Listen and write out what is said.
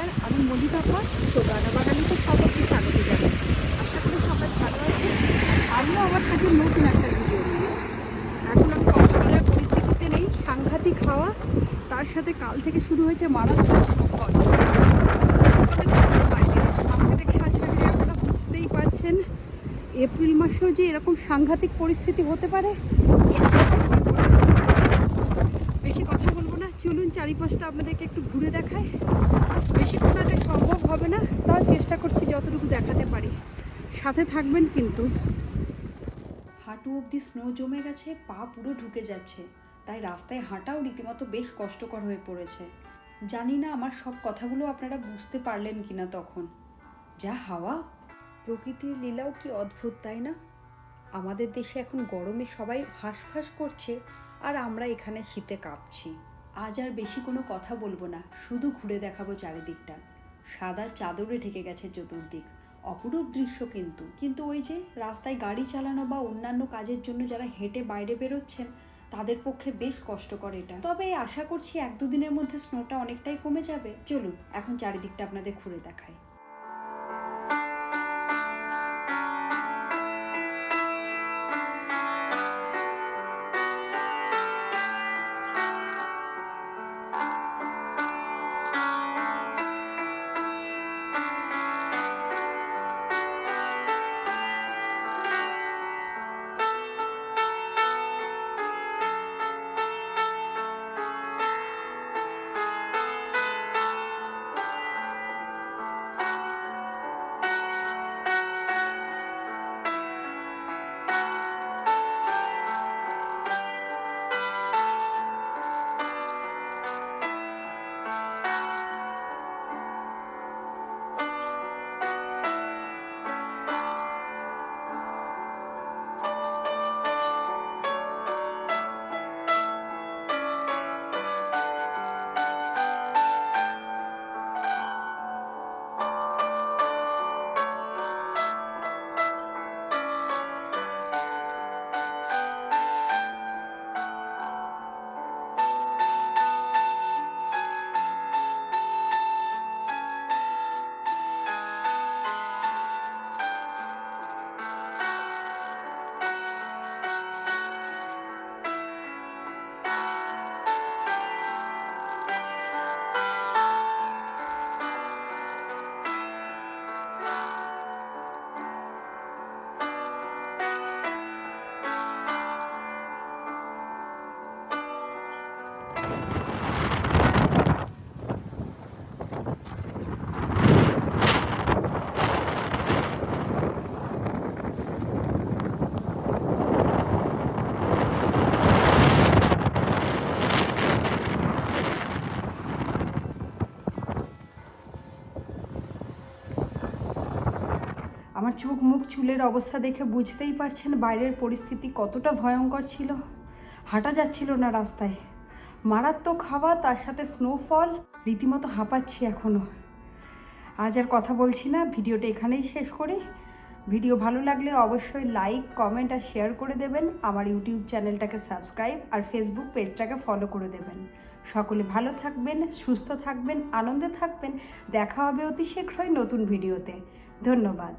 নমস্কার আমি মলিকাপা তো গানা বাঙালিতে সবাইকে স্বাগত জানাই। আশা করি সবাই ভালো আছে আমিও আমার কাছে নতুন একটা ভিডিও এখন আমি কক্সবাজার পরিস্থিতিতে নেই, সাংঘাতিক হাওয়া। তার সাথে কাল থেকে শুরু হয়েছে মারাত্মক দেখে আশা করি আপনারা বুঝতেই পারছেন, এপ্রিল মাসেও যে এরকম সাংঘাতিক পরিস্থিতি হতে পারে বেশি কথা বলব না চলুন চারিপাশটা আপনাদেরকে একটু ঘুরে দেখায় বেশিক্ষণ হয়তো সম্ভব হবে না, তাও চেষ্টা করছি যতটুকু দেখাতে পারি। সাথে থাকবেন কিন্তু। হাঁটু অবধি স্নো জমে গেছে, পা পুরো ঢুকে যাচ্ছে। তাই রাস্তায় হাঁটাও রীতিমতো বেশ কষ্টকর হয়ে পড়েছে। জানি না আমার সব কথাগুলো আপনারা বুঝতে পারলেন কিনা তখন। যা হাওয়া, প্রকৃতির লীলাও কি অদ্ভুত, তাই না? আমাদের দেশে এখন গরমে সবাই হাঁসফাঁস করছে, আর আমরা এখানে শীতে কাঁপছি। আজ আর বেশি কোনো কথা বলব না, শুধু ঘুরে দেখাবো চারিদিকটা। সাদা চাদরে ঢেকে গেছে চতুর্দিক। অপরূপ দৃশ্য কিন্তু। কিন্তু ওই যে রাস্তায় গাড়ি চালানো বা অন্যান্য কাজের জন্য যারা হেঁটে বাইরে বেরোচ্ছেন, তাদের পক্ষে বেশ কষ্টকর এটা। তবে আশা করছি এক দুদিনের মধ্যে স্নোটা অনেকটাই কমে যাবে। চলুন, এখন চারিদিকটা আপনাদের ঘুরে দেখাই। আমার চোখ মুখ চুলের অবস্থা দেখে বুঝতেই পারছেন বাইরের পরিস্থিতি কতটা ভয়ঙ্কর ছিল। হাঁটা যাচ্ছিল না রাস্তায়। মারাত্মক হাওয়া, তার সাথে স্নোফল রীতিমতো হাঁপাচ্ছি এখনও আজ আর কথা বলছি না, ভিডিওটা এখানেই শেষ করি। ভিডিও ভালো লাগলে অবশ্যই লাইক কমেন্ট আর শেয়ার করে দেবেন। আমার ইউটিউব চ্যানেলটাকে সাবস্ক্রাইব আর ফেসবুক পেজটাকে ফলো করে দেবেন। সকলে ভালো থাকবেন, সুস্থ থাকবেন, আনন্দে থাকবেন। দেখা হবে অতি শীঘ্রই নতুন ভিডিওতে। ধন্যবাদ।